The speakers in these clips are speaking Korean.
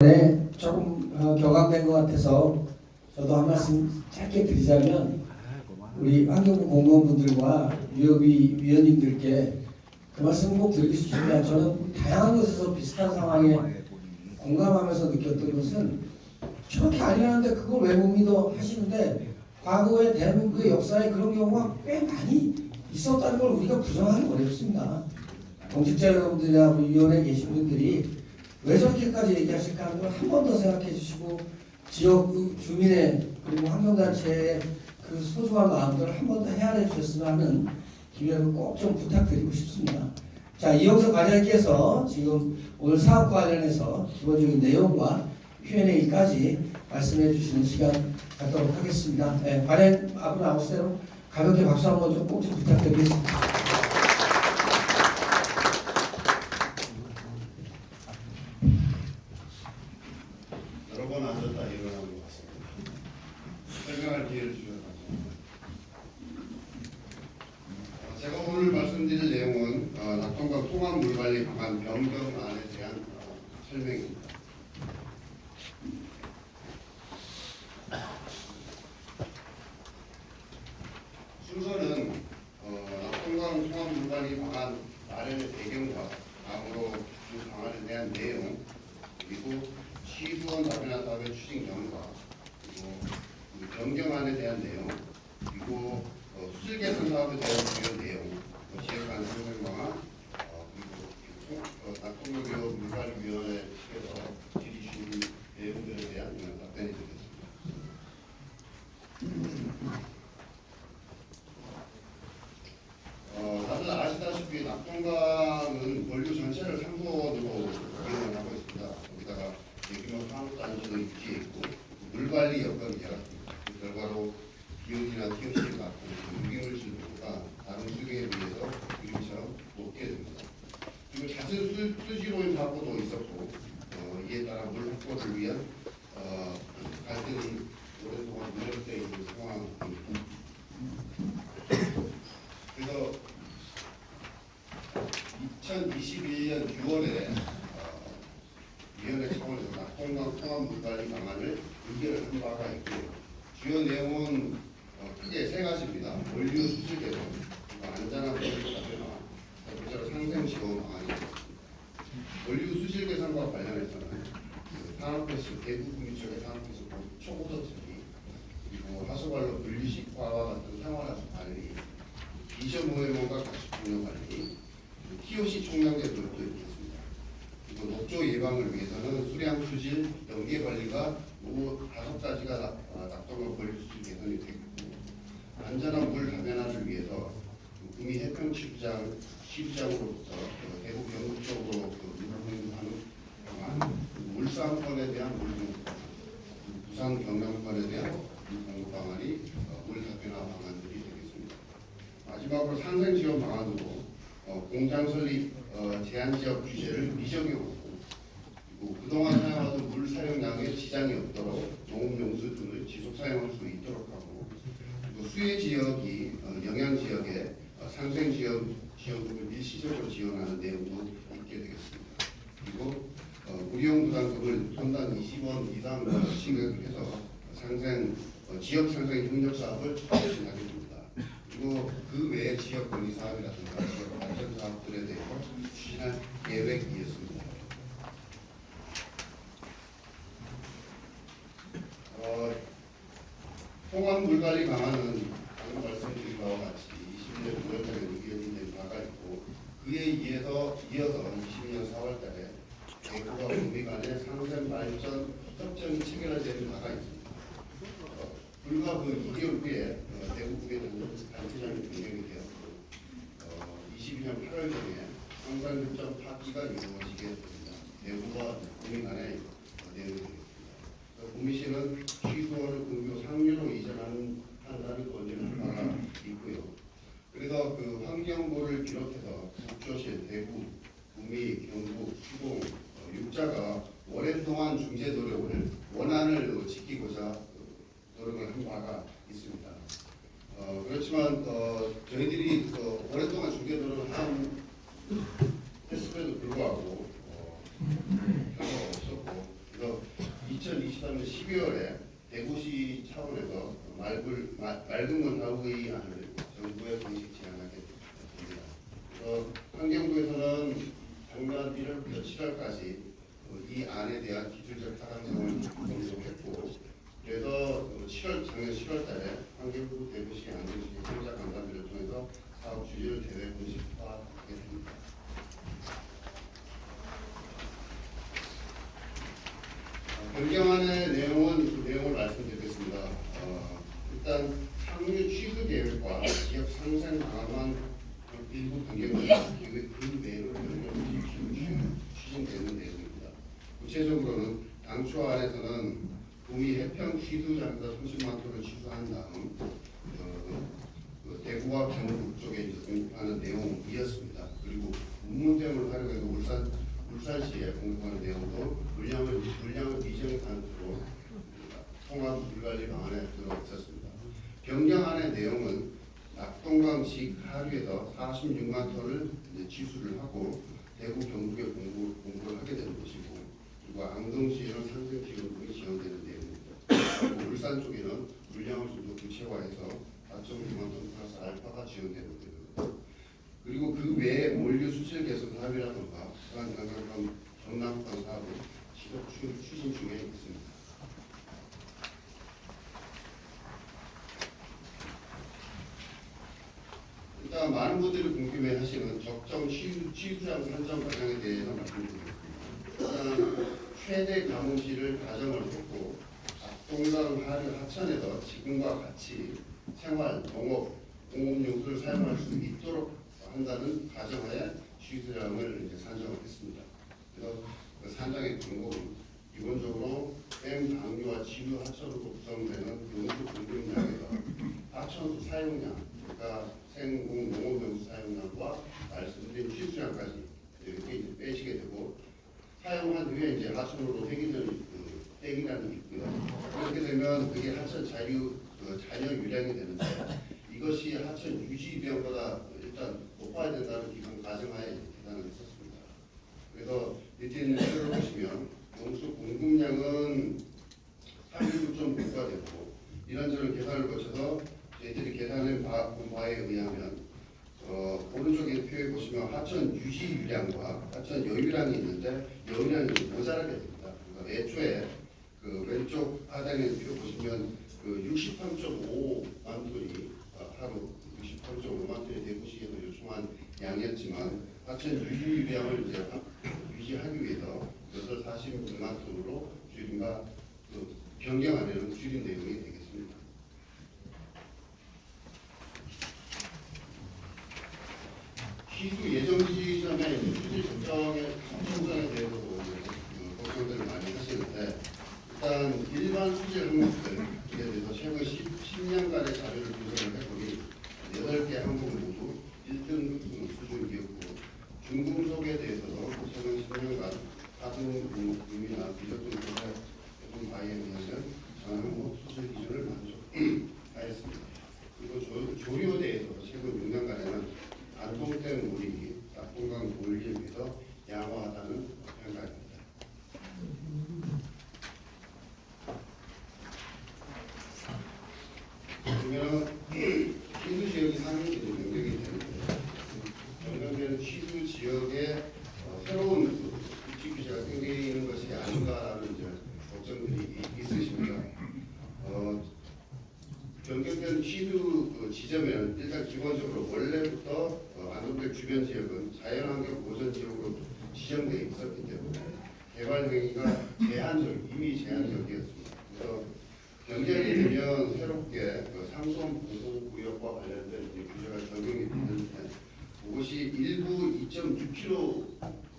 네, 조금 어, 격앙된 것 같아서 저도 한 말씀 짧게 드리자면 우리 환경부 공무원분들과 유협위 위원님들께 그 말씀 꼭 드리고 싶습니다. 저는 다양한 곳에서 비슷한 상황에 공감하면서 느꼈던 것은 저렇게 아니라는데 그걸 왜 못 믿어 하시는데 과거에 대한민국의 역사에 그런 경우가 꽤 많이 있었다는 걸 우리가 부정하기 어렵습니다. 공직자 여러분들이나 우리 위원회에 계신 분들이 왜 저렇게까지 얘기하실까 하는 걸 한 번 더 생각해 주시고 지역 주민의 그리고 환경단체의 그 소중한 마음들을 한 번 더 헤아려 주셨으면 하는 기회를 꼭 좀 부탁드리고 싶습니다. 자 이영석 과장님께서 지금 오늘 사업 관련해서 기본적인 내용과 Q&A까지 말씀해 주시는 시간 갖도록 하겠습니다. 네, 관련 앞으로 나오시대로 가볍게 박수 한번 좀꼭좀 부탁드리겠습니다. 여러 번 앉았다 일어나는 것 같습니다. 기회를 주셔서 감사합니다. 어, 제가 오늘 말씀드릴 내용은 어, 낙동강 통합 물관리 방안 변경안에 대한 어, 설명입니다. 7개에서 나오게 되는 주요 내용, 뭐 지역 안전 설명화, 어, 그리고 어, 낙동교 물갈위원회에서 질의주신 내용들에 대한 답변이 됩니다. 확보를 위한 어, 갈등이 오랫동안 누적되어 있는 상황입니다. 그래서 2021년 6월에 어, 위원회 차원에서 낙동강 통합 물관리 방안을 의결을 한 바가 있고요. 주요 내용은 어, 크게 세 가지입니다. 원류 수질 개선, 안전한 원료 가변화, 그리고 상생 지원 방안입니다. 원류 수질 개선과 관련해서는 그 산업폐수, 대구 구미 쪽의 산업폐수 초고도 처리, 그리고 하수관로 분리식화와 같은 생활하수 관리, 비전 모해몬과 가축 분뇨 관리, TOC 총량제 도입도 있겠습니다. 그리고 녹조 예방을 위해서는 수량 수질, 연계 관리가 모두 다섯 가지가 낙- 아, 낙동강 권리 수질 개선이 되고 안전한 물 다변화를 위해서 그 구미 해평 치부장 치부장으로부터 그 대구 경북 쪽으로 그 물을 공급하는 방안, 울산권에 대한 물 공급 방안, 그리고 부산 경남권에 대한 물 공급 방안이 어, 물 다변화 방안들이 되겠습니다. 마지막으로 상생 지원 방안으로 어, 공장 설립 어, 제한 지역 규제를 미적용하고 그리고 그동안 사용하던 물 사용량에 지장이 없도록 농업용수 등을 지속 사용할 수 있도록 하고 그리고 수해 지역이 어, 영양 지역에 어, 상생 지역 지역을 일시적으로 지원하는 내용도 있게 되겠습니다. 그리고 어, 무리용 부담금을 분당 20원 이상 신격해서 상생 어, 지역 상생 협력 사업을 추진하게 됩니다. 그리고 그 외에 지역 건의 사업이라든가 지역 발전 사업들에 대해서 추진할 계획이었습니다. 어, 통합 물관리 방안은 방금 말씀드린 바와 같이 20년 9월달에 의결이 된 바가 있고 그에 의해서 이어서 20년 4월달에 대구와 구미 간의 상생 발전 협정이 체결되는 바가 있습니다. 어, 불과 그 2개월 후에 어, 대구 구매는 단체장이 변경이 되었고 어, 22년 8월 경에 상산협정 파기가 이루어지게 됩니다. 대구와 구미 간의 어, 내용이 되겠습니다. 어, 구미시는 취소를 근교 상류로 이전하는 판단을 권유한 바가 있고요. 그래서 그 환경부를 비롯해서 북조실, 대구, 구미, 경북, 동안 중재 노력을 원안을 지키고자 어, 노력을 한 바가 있습니다. 어, 그렇지만 어, 저희들이 어, 오랫동안 중재 노력을 한 했음에도 불구하고 어, 결과가 없었고 그래서 2023년 12월에 대구시 차원에서 맑을, 마- 맑은 물 사업의안을 정부에 공식 제안하게 됩니다. 그래서 환경부에서는 작년 1월부터 7월까지 이 안에 대한 기술적 타당성을 검토했고 그래서 7월 작년 7월달에 환경부 대구시 안동시 행자 간담회를 통해서 사업 주제를 대회 공식화하게 됩니다. 어, 변경안의 내용은 그 내용을 말씀드리겠습니다. 어, 일단 상류 취수 계획과 지역 상생 방안만 일부 변경이 그, 그 외로 변경이 추진되는 내용입니다. 구체적으로는 당초 안에서는 동이 해평 취수 장사 30만 톤을 취수한 다음 어, 그 대구와 경북 쪽에 이제 공급하는 내용이었습니다. 그리고 운문댐을 활용해서 울산 울산시에 공급하는 내용도 물량을 물량을 미정 상태로 통합 물관리 방안에 들어 있었습니다. 변경안의 내용은 낙동강식 하류에서 46만 톤을 취수를 하고 대구 경북에 공부 공부를 하게 되는 것이고 그리고 안동시에는 상생 지원금이 지원되는 내용입니다. 울산 쪽에는 물량을 좀 더 구체화해서 4.2만 톤 플러스 알파가 지원되는 내용입니다. 그리고 그 외에 몰류 수질 개선 사업이라든가 부산 사업을 추- 추진 중에 있습니다. 일단 많은 분들이 궁금해 하시는 적정 취수, 취수량 산정 과정에 대해서 말씀드리겠습니다. 최대 가뭄시를 가정을 했고 동강 하류 하천에서 지금과 같이 생활, 농업, 공업용수를 사용할 수 있도록 한다는 가정하에 취수량을 이제 산정했습니다. 그래서 그 산정의 방법은 기본적으로 댐 방류와 지류 하천으로 구성되는 용수 공급량에서 하천수 사용량, 그러니까 생공 농업용수 사용량과 말씀드린 취수량까지 이렇게 빼시게 되고 사용한 후에 이제 하천으로 회기전이 그 땡이라는 게 있고요. 그렇게 되면 그게 하천 자유 그 잔여 유량이 되는데 이것이 하천 유지 비용보다 일단 높아야 된다는 기본 가정하에 계산을 했었습니다. 그래서 밑에 있는 표를 보시면 용수 공급량은 36.9가 되고 이런저런 계산을 거쳐서 저희들이 계산한 바, 본 바에 의하면 어, 오른쪽에 표에 보시면 하천 유지 유량과 하천 여유량이 있는데 여유량이 좀 모자라게 됩니다. 그러니까 애초에 그 왼쪽 하단에 표 보시면 그 63.5만 톤이 어, 하루 63.5만 톤이 대구시에서 요청한 양이었지만 하천 유지 유량을 이제 유지하기 위해서 이것을 46만 톤으로 줄인가 그 변경안에는 줄인 내용이 되겠습니다. 기수 예정 지점에 이제 수질 적정의 성공성에 대해서도 이제 그 걱정들을 많이 하시는데 일단 일반 수질 항목들에 대해서 최근 10, 10년간의 자료를 분석을 해보니 8개 항목 모두 1등급 수준이었고 중금속에 대해서도 최근 10년간 같은 공이나 비적등급의 해본 바에 의하면 전 항목 수질 기준을 만족하였습니다. 그리고 조, 조류에 대해서 최근 6년간에는 안동댐 물이 낙동강 물리에 비해서 양호하다는 평가입니다. 그러면 취수 지역이 상위 변경이 되는데 변경되는 취수 지역에 어, 새로운 그 규칙 규제가 생기는 것이 아닌가라는 이제 걱정들이 이- 있으십니다. 어, 변경된 취수 그 지점에는 일단 기본적으로 원래부터 어, 안동백 주변 지역은 자연환경 보전 지역으로 지정되어 있었기 때문에 개발 행위가 제한적 이미 제한적이었습니다. 그래서 변경이 되면 새롭게 그 상수원 보호구역과 관련된 이제 규제가 적용이 되는데 그것이 일부 2.6km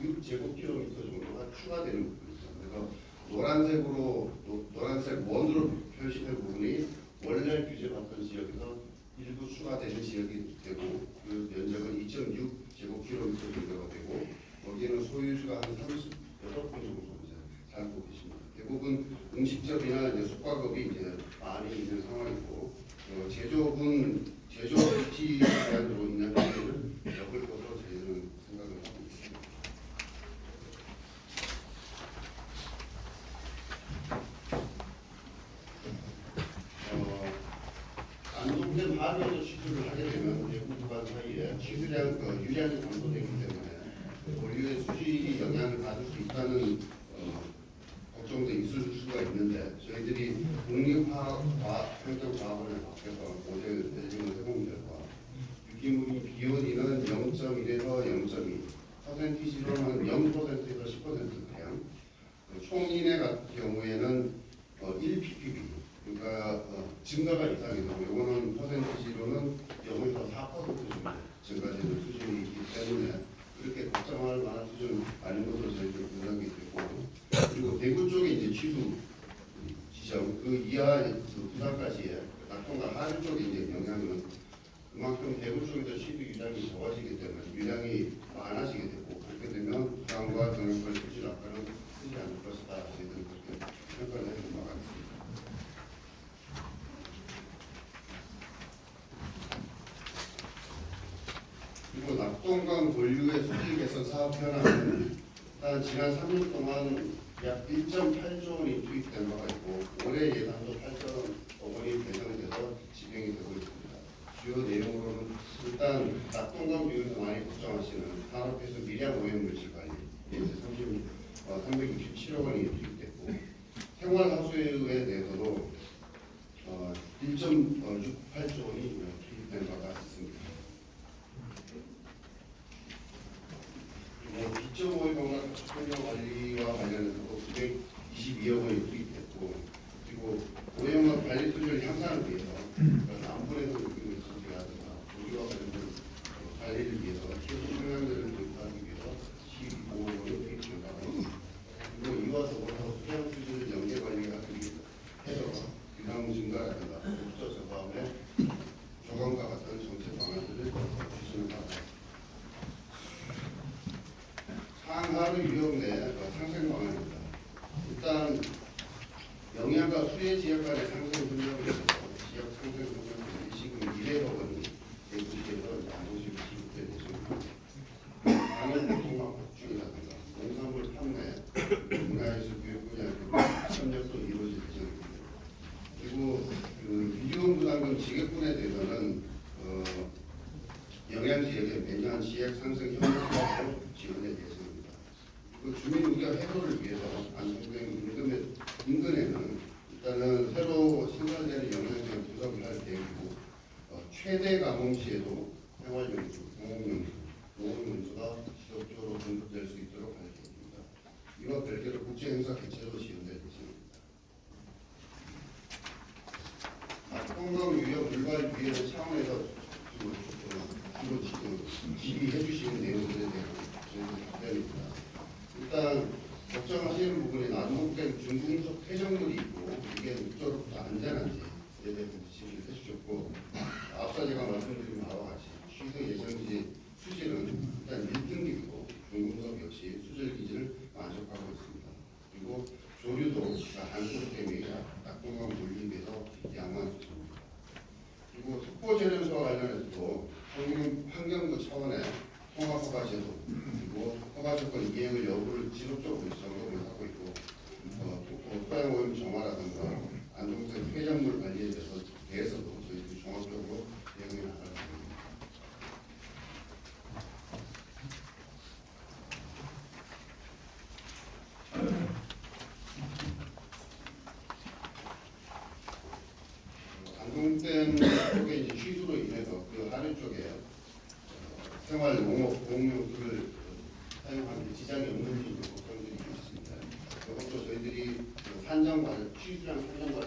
6제곱킬로미터 정도가 추가되는 부분이죠. 그래서 노란색으로 노, 노란색 원으로 표시된 부분이 원래 규제받던 지역에서 일부 추가되는 지역이 되고 그 면적은 2.6 제곱킬로미터 정도가 되고 거기에는 소유주가 한 38분 정도 이제 살고 계십니다. 대부분 음식점이나 이제 숙박업이 이제 많이 있는 상황이고 어, 제조업은 제조업 입지 제한으로 피해는 있는데 저희들이 공립화학학적 과학원을 바뀌어서 모델 내지문 세공들과 유기물이 비온이는 0.1에서 0.2 퍼센티지로는 0%에서 10% 가량. 총인해 같은 경우에는 어, 1ppb 그러니까 어, 증가가 이상해서 이거는 퍼센티지로는 지점 그 이하 그 부산까지의 낙동강 하한 쪽에 이제 영향은 그만큼 대구 쪽에서 시비 유량이 적어지기 때문에 유량이 많아지게 되고 그렇게 되면 부산과 동해권 수질 악화는 크지 않을 것이다 저희들은 그렇게 평가를 해준 바가 있습니다. 그리고 낙동강 본류의 수질 개선 사업 현황은 지난 3년 동안 약 1.8조 원이 투입된 바가 있고 올해 예산도 8조 원이 배정돼서 집행이 되고 있습니다. 주요 내용으로는 일단 낙동강 비율을 많이 걱정하시는 산업해수 미량 오염 물질 관리 예산 3 6 7억 원이 투입 이와 별개로 국제행사 개최로 지원될 것입니다. 낙동강 유역 물발 위에는 조류도 단속 때문에 낙동강 물림에서 양만수입니다. 그리고 속보 재련과 관련해서도 환경부 차원의 통합 허가 제도 그리고 허가 조건 이행의 여부를 지속적으로 동생 쪽에 이제 취소로 인해서 그 아래쪽에 어, 생활 농업 공유를 어, 사용하는 지장이 없는지 걱정들이 있습니다. 이것도 저희들이 그 산정과 취소랑 산정 과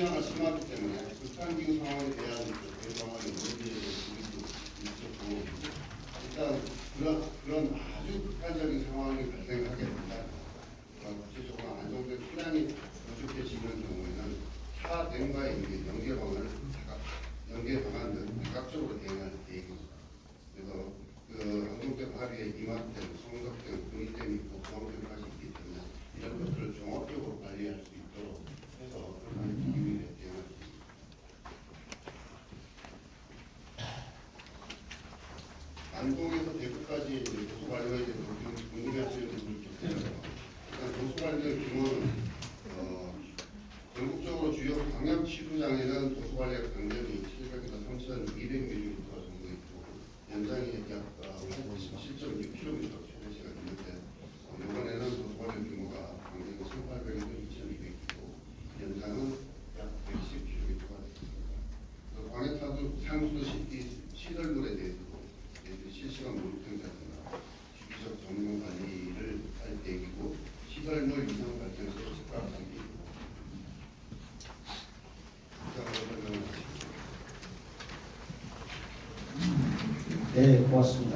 的な話もってもね、スタンディンん、próximo